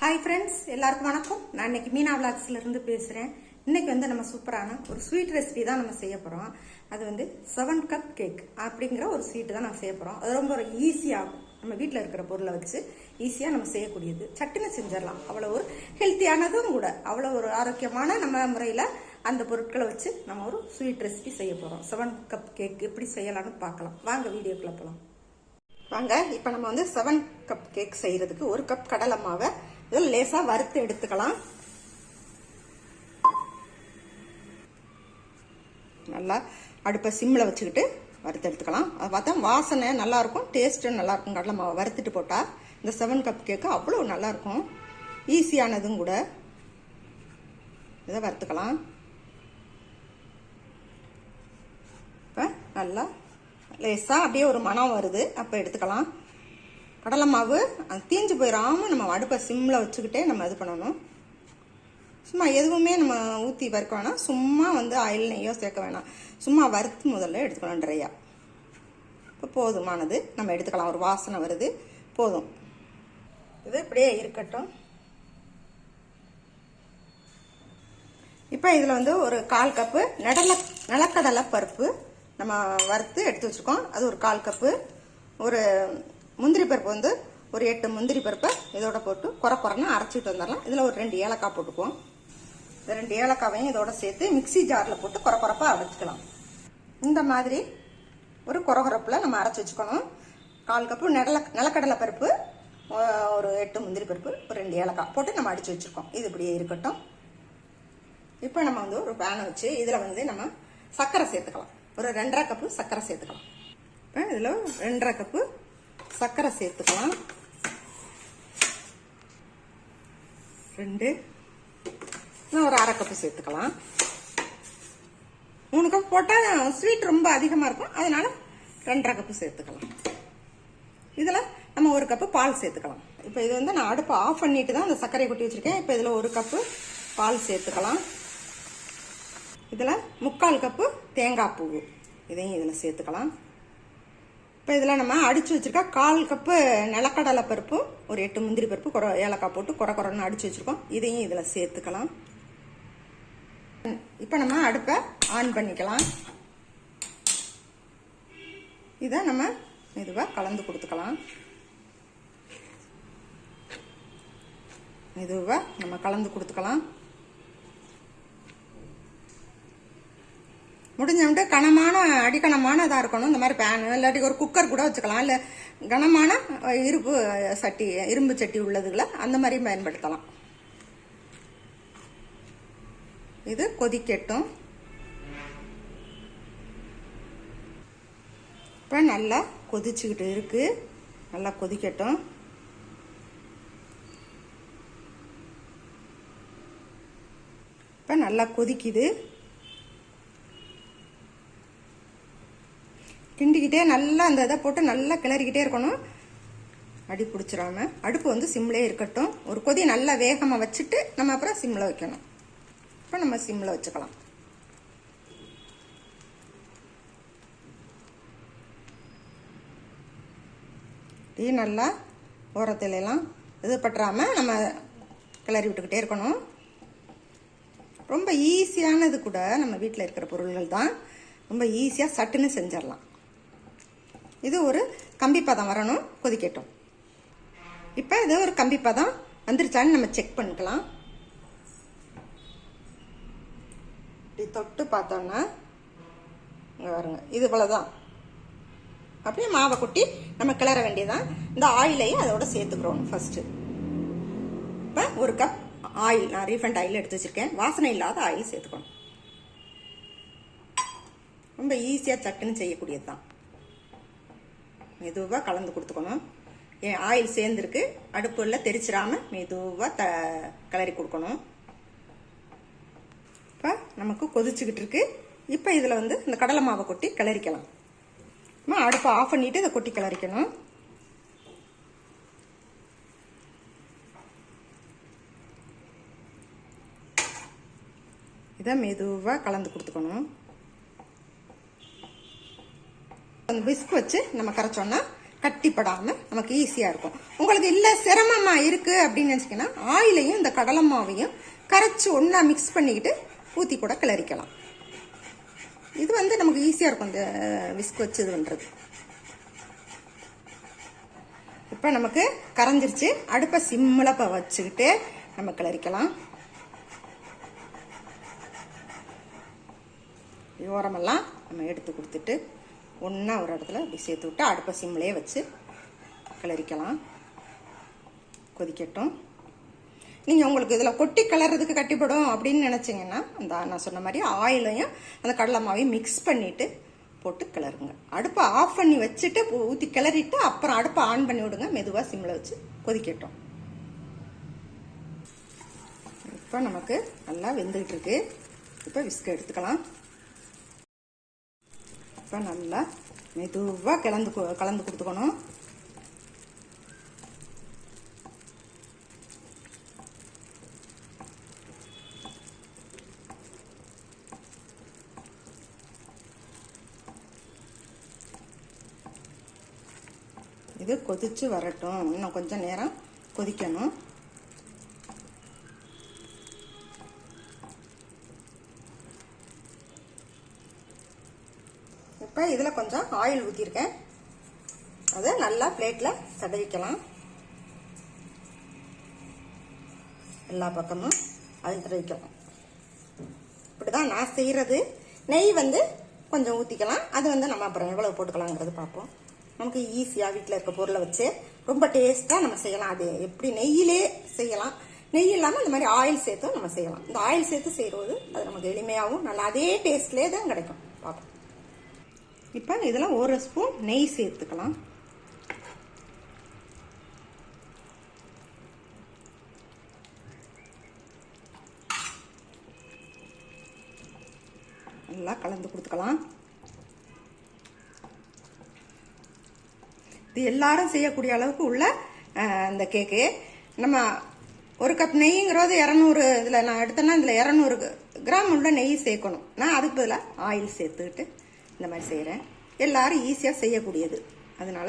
Hi friends எல்லாருக்கும் வணக்கம். நான் இன்னைக்கு மீனா விளாக்ஸ்ல இருந்து பேசுகிறேன் இன்னைக்கு வந்து நம்ம சூப்பரான ஒரு ஸ்வீட் ரெசிபி தான் நம்ம செய்ய போகிறோம் அது வந்து செவன் கப் கேக் அப்படிங்கிற ஒரு ஸ்வீட் தான் நம்ம செய்ய போகிறோம் அது ரொம்ப ஒரு ஈஸியாகும் நம்ம வீட்டில் இருக்கிற பொருளை வச்சு ஈஸியாக நம்ம செய்யக்கூடியது. சட்டுன்னு செஞ்சிடலாம். அவ்வளோ ஒரு ஹெல்த்தியானதும் கூட அவ்வளோ ஒரு ஆரோக்கியமான நம்ம முறையில் அந்த பொருட்களை வச்சு நம்ம ஒரு ஸ்வீட் ரெசிபி செய்ய போகிறோம் செவன் கப் கேக் எப்படி செய்யலாம்னு பார்க்கலாம். வாங்க வீடியோக்குள்ள போகலாம் வாங்க இப்போ நம்ம வந்து செவன் கப் கேக் செய்கிறதுக்கு ஒரு கப் கடலை மாவை இதில் லேசாக வறுத்து எடுத்துக்கலாம். நல்லா அடுப்பை சிம்மில் வச்சுக்கிட்டு வறுத்து எடுத்துக்கலாம். அதை பார்த்தா வாசனை நல்லா இருக்கும் டேஸ்ட்டும் நல்லா இருக்கும் கடலை மாவை வறுத்துட்டு போட்டால் இந்த செவன் கப் கேக்கு அவ்வளோ நல்லா இருக்கும் ஈஸியானதும் கூட இதை வறுத்துக்கலாம். இப்போ நல்லா லேசாக அப்படியே ஒரு மனம் வருது. அப்போ எடுத்துக்கலாம். கடலை மாவு அது தீஞ்சு போயிடாமல் நம்ம அடுப்பை சிம்மில் வச்சுக்கிட்டே நம்ம இது பண்ணணும். சும்மா எதுவுமே நம்ம ஊற்றி வறுக்க வேணாம். சும்மா வந்து ஆயில் நெய்யோ சேர்க்க வேணாம். சும்மா வறுத்து முதல்ல எடுத்துக்கணும் ட்ரையாக இப்போ போதுமானது. நம்ம எடுத்துக்கலாம். ஒரு வாசனை வருது. போதும். இது இப்படியே இருக்கட்டும். இப்போ இதில் வந்து ஒரு கால் கப்பு நடல நிலக்கடலை பருப்பு நம்ம வறுத்து எடுத்து வச்சுருக்கோம். அது ஒரு கால் கப்பு ஒரு முந்திரி பருப்பு வந்து ஒரு எட்டு முந்திரி பருப்பை இதோட போட்டு குறை குறைன்னு அரைச்சிட்டு வந்துடலாம். இதில் ஒரு ரெண்டு ஏலக்காய் போட்டுக்குவோம். இந்த ரெண்டு ஏலக்காவையும் இதோட சேர்த்து மிக்சி ஜாரில் போட்டு குறை குறைப்பாக அரைச்சிக்கலாம். இந்த மாதிரி ஒரு குறகுறப்பில் நம்ம அரைச்சி வச்சுக்கணும். கால் கப்பு நில நிலக்கடலை பருப்பு ஒரு எட்டு முந்திரி பருப்பு ஒரு ரெண்டு ஏலக்காய் போட்டு நம்ம அடித்து வச்சுருக்கோம். இது இப்படியே இருக்கட்டும். இப்போ நம்ம வந்து ஒரு பேனை வச்சு இதில் வந்து நம்ம சர்க்கரை சேர்த்துக்கலாம். ஒரு ரெண்டரை கப்பு சர்க்கரை சேர்த்துக்கலாம். இப்போ இதில் ரெண்டரை கப்பு சர்க்கரை சேர்த்துக்கலாம். ரெண்டு. இன்னும் ஒரு அரை கப்பு சேர்த்துக்கலாம். மூணு கப் போட்டால் ஸ்வீட் ரொம்ப அதிகமாக இருக்கும். அதனால ரெண்டரை கப்பு சேர்த்துக்கலாம். இதில் நம்ம ஒரு கப்பு பால் சேர்த்துக்கலாம். இப்போ இது வந்து நான் அடுப்பை ஆஃப் பண்ணிட்டு தான் அந்த சர்க்கரை கொட்டி வச்சுருக்கேன். இப்போ இதில் ஒரு கப்பு பால் சேர்த்துக்கலாம். இதில் முக்கால் கப்பு தேங்காய் பூவு. இதையும் இதில் சேர்த்துக்கலாம். இப்போ இதில் நம்ம அடித்து வச்சுருக்கா. கால் கப்பு நிலக்கடலை பருப்பும் ஒரு எட்டு முந்திரி பருப்பு குற ஏலக்காய் போட்டு குறை குறைன்னு அடித்து வச்சுருக்கோம். இதையும் இதில் சேர்த்துக்கலாம். இப்போ நம்ம அடுப்பை ஆன் பண்ணிக்கலாம். இதை நம்ம மெதுவாக கலந்து கொடுத்துக்கலாம். மெதுவாக நம்ம கலந்து கொடுத்துக்கலாம். முடிஞ்ச கனமான அடிக்கனமானதாக இருக்கணும். இந்த மாதிரி பேனு இல்லாட்டி ஒரு குக்கர் கூட வச்சுக்கலாம். இல்லை கனமான இரும்பு சட்டி இரும்பு சட்டி உள்ளதுகளை அந்த மாதிரியும் பயன்படுத்தலாம். இது கொதிக்கட்டும். இப்போ நல்லா கொதிச்சுக்கிட்டு இருக்கு. நல்லா கொதிக்கட்டும். இப்போ நல்லா கொதிக்குது. கிண்டிக்கிட்டே நல்லா அந்த இதை போட்டு நல்லா கிளறிக்கிட்டே இருக்கணும். அடி பிடிச்சிடாம. அடுப்பு வந்து சிம்லே இருக்கட்டும். ஒரு கொதி நல்லா வேகமாக வச்சுட்டு நம்ம அப்புறம் சிம்மில் வைக்கணும். அப்புறம் நம்ம சிம்மில் வச்சுக்கலாம். டீ நல்லா ஓரத்துலலாம் இது பற்றாமல் நம்ம கிளறி விட்டுக்கிட்டே இருக்கணும். ரொம்ப ஈஸியானது கூட நம்ம வீட்டில் இருக்கிற பொருள்கள் தான். ரொம்ப ஈஸியாக சட்டுன்னு செஞ்சிடலாம். இது ஒரு கம்பி பதம் வரணும் கொதிக்கட்டும். இப்போ இது ஒரு கம்பி பதம் வந்துருச்சான்னு நம்ம செக் பண்ணிக்கலாம். இப்படி தொட்டு பார்த்தோன்னா இங்கே வருங்க இது போல தான் அப்படியே மாவை கொட்டி நம்ம கிளற வேண்டியதான் இந்த ஆயிலையும் அதோட சேர்த்துக்கிறோம் ஃபஸ்ட்டு இப்போ ஒரு கப் ஆயில் நான் ரீஃபண்ட் ஆயில் எடுத்து வச்சுருக்கேன். வாசனை இல்லாத ஆயில் சேர்த்துக்கணும். ரொம்ப ஈஸியாக சட்டுன்னு செய்யக்கூடியது தான் மெதுவாக கலந்து கொடுத்துக்கணும். ஆயில் சேர்ந்துருக்கு. அடுப்புல தெரிச்சிடாமல் மெதுவாக த கிளறி கொடுக்கணும். இப்போ நமக்கு கொதிச்சுக்கிட்டு இருக்கு. இப்போ இதில் வந்து இந்த கடலை மாவை கொட்டி கிளறிக்கலாம். நம்ம அடுப்பை ஆஃப் பண்ணிட்டு இதை கொட்டி கிளறிக்கணும். இதை மெதுவாக கலந்து கொடுத்துக்கணும். அந்த விஸ்க் வச்சு நம்ம கரைச்சோன்னா கட்டிப்படாமல் நமக்கு ஈஸியாக இருக்கும். உங்களுக்கு இல்லை சிரமமாக இருக்குது அப்படின்னு நினச்சிங்கன்னா ஆயிலையும் இந்த கடலை மாவையும் கரைச்சி ஒன்றா மிக்ஸ் பண்ணிக்கிட்டு ஊற்றி கூட கிளறிக்கலாம். இது வந்து நமக்கு ஈஸியாக இருக்கும் இந்த விஸ்க் வச்சு இது பண்ணுறது இப்போ நமக்கு கரைஞ்சிருச்சு. அடுப்பை சிம்மில் இப்போ வச்சுக்கிட்டு நம்ம கிளறிக்கலாம். ஓரமெல்லாம் நம்ம எடுத்து கொடுத்துட்டு ஒன்றா ஒரு இடத்துல அப்படி சேர்த்து விட்டு அடுப்பை சிம்லேயே வச்சு கிளறிக்கலாம் கொதிக்கட்டும். நீங்கள் உங்களுக்கு இதில் கொட்டி கிளறதுக்கு கட்டிப்படும் அப்படின்னு நினச்சிங்கன்னா அந்த நான் சொன்ன மாதிரி ஆயிலையும் அந்த கடலை மாவையும் மிக்ஸ் பண்ணிவிட்டு போட்டு கிளறுங்க. அடுப்பை ஆஃப் பண்ணி வச்சுட்டு ஊற்றி கிளறிட்டு அப்புறம் அடுப்பை ஆன் பண்ணி விடுங்க. மெதுவாக சிம்மில் வச்சு கொதிக்கட்டும். இப்போ நமக்கு நல்லா வெந்துகிட்டு இருக்கு. இப்போ விஸ்க் எடுத்துக்கலாம். இப்போ நல்லா மெதுவாக கலந்து கலந்து கொடுத்துக்கணும். இது கொதிச்சு வரட்டும். இன்னும் கொஞ்சம் நேரம் கொதிக்கணும் இப்போ இதில் கொஞ்சம் ஆயில் ஊற்றிருக்கேன் அதை நல்லா பிளேட்டில் தடவிக்கலாம். எல்லா பக்கமும் அதை தடவிக்கலாம். இப்படி தான் நான் செய்கிறது நெய் வந்து கொஞ்சம் ஊற்றிக்கலாம் அது வந்து நம்ம அப்புறம் எவ்வளோ போட்டுக்கலாங்கிறது பார்ப்போம். நமக்கு ஈஸியாக வீட்டில் இருக்க பொருளை வச்சு ரொம்ப டேஸ்ட்டாக நம்ம செய்யலாம். அது எப்படி நெய்யிலே செய்யலாம். நெய் இல்லாமல் இந்த மாதிரி ஆயில் சேர்த்தும் நம்ம செய்யலாம். இந்த ஆயில் சேர்த்து செய்கிறது அது நமக்கு எளிமையாகவும் நல்லா அதே டேஸ்ட்லேயே தான் கிடைக்கும். பார்ப்போம். இப்போ இதெல்லாம் ஒரு ஸ்பூன் நெய் சேர்த்துக்கலாம். நல்லா கலந்து கொடுத்துக்கலாம். இது எல்லாரும் செய்யக்கூடிய அளவுக்கு உள்ள இந்த கேக்கு நம்ம ஒரு கப் நெய்ங்கிறது இரநூறு இதில் நான் எடுத்தேன்னா இதில் இரநூறு கிராம் உள்ள நெய் சேர்க்கணும். நான் அதுக்கு பதிலாக ஆயில் சேர்த்துக்கிட்டு இந்த மாதிரி செய்கிறேன் எல்லோரும் ஈஸியாக செய்யக்கூடியது. அதனால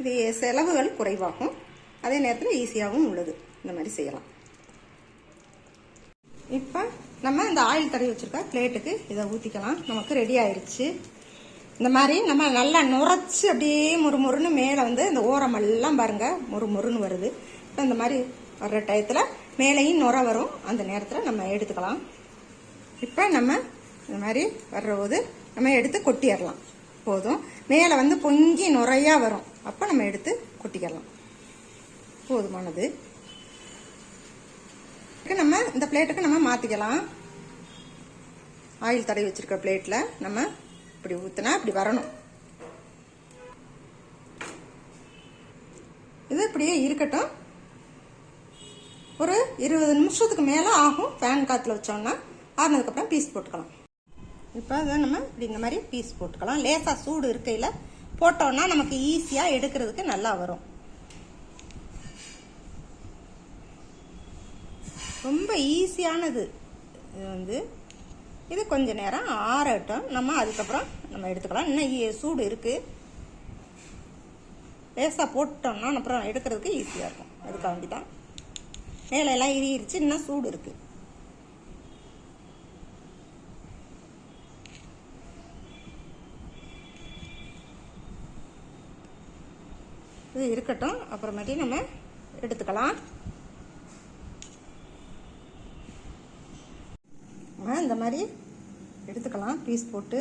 இது செலவுகள் குறைவாகும். அதே நேரத்தில் ஈஸியாகவும் உள்ளது. இந்த மாதிரி செய்யலாம். இப்போ நம்ம இந்த ஆயில் தடவி வச்சிருக்க பிளேட்டுக்கு இதை ஊற்றிக்கலாம் நமக்கு ரெடி ஆயிடுச்சு இந்த மாதிரி நம்ம நல்லா நுரைச்சி அப்படியே முறுமுறுன்னு மேலே வந்து இந்த ஓரமெல்லாம் பாருங்க முறுமுறுன்னு வருது. இப்போ இந்த மாதிரி வர்ற டயத்தில் மேலேயும் நுர வரும். அந்த நேரத்தில் நம்ம எடுத்துக்கலாம். இப்போ நம்ம இந்த மாதிரி வர்றபோது நம்ம எடுத்து கொட்டிடலாம். போதும். மேலே வந்து பொங்கி நுறையா வரும். அப்போ நம்ம எடுத்து கொட்டிக்கலாம் போதுமானது. நம்ம இந்த பிளேட்டுக்கு நம்ம மாற்றிக்கலாம் ஆயில் தடவி வச்சிருக்க பிளேட்டில் நம்ம இப்படி ஊற்றினா இப்படி வரணும். இது இப்படியே இருக்கட்டும். ஒரு இருபது நிமிஷத்துக்கு மேலே ஆகும். ஃபேன் காற்றுல வச்சோம்னா ஆறுனதுக்கப்புறம் பீஸ் போட்டுக்கலாம். இப்போ அதை நம்ம இப்படி இந்த மாதிரி பீஸ் போட்டுக்கலாம். லேசாக சூடு இருக்கையில் போட்டோன்னா நமக்கு ஈஸியாக எடுக்கிறதுக்கு நல்லா வரும். ரொம்ப ஈஸியானது இது வந்து இது கொஞ்ச நேரம் ஆறட்டும். நம்ம அதுக்கப்புறம் நம்ம எடுத்துக்கலாம். இன்னும் சூடு இருக்குது லேசாக போட்டோம்னா அப்புறம் எடுக்கிறதுக்கு ஈஸியாக இருக்கும். அதுக்காண்டி தான் வேலையெல்லாம் எல்லாம் இன்னும் சூடு இருக்குது இது இருக்கட்டும். அப்புறமேட்டி நம்ம எடுத்துக்கலாம். இந்த மாதிரி எடுத்துக்கலாம். பீஸ் போட்டு.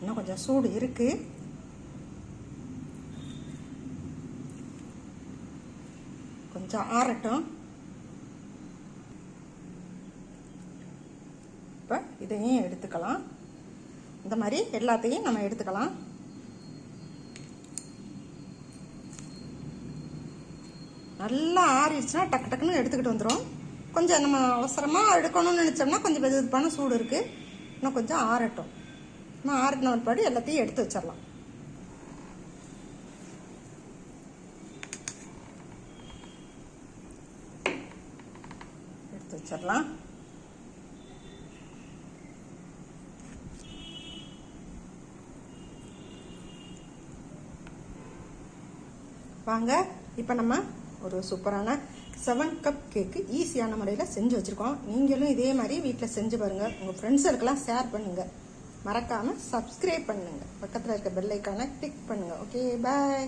இன்னும் கொஞ்சம் சூடு இருக்கு. கொஞ்சம் ஆறட்டும் இப்போ இதையும் எடுத்துக்கலாம். இந்த மாதிரி எல்லாத்தையும் நம்ம எடுத்துக்கலாம். நல்லா ஆறிடுச்சுன்னா டக்கு டக்குன்னு எடுத்துக்கிட்டு வந்துடும் கொஞ்சம் நம்ம அவசரமாக எடுக்கணும்னு நினச்சோம்னா கொஞ்சம் வெது வெதுப்பான சூடு இருக்குது இன்னும் கொஞ்சம் ஆறட்டும். இன்னும் ஆறின பிற்பாடு எல்லாத்தையும் எடுத்து வச்சிடலாம். எடுத்து வச்சிடலாம். வாங்க இப்போ நம்ம ஒரு சூப்பரான செவன் கப் கேக்கு ஈஸியான முறையில் செஞ்சு வச்சுருக்கோம். நீங்களும் இதே மாதிரி வீட்டில் செஞ்சு பாருங்கள் உங்கள் ஃப்ரெண்ட்ஸுக்கெல்லாம் ஷேர் பண்ணுங்கள் மறக்காமல் சப்ஸ்கிரைப் பண்ணுங்கள் பக்கத்தில் இருக்க பெல்லைக்கான கிளிக் பண்ணுங்கள் ஓகே பாய்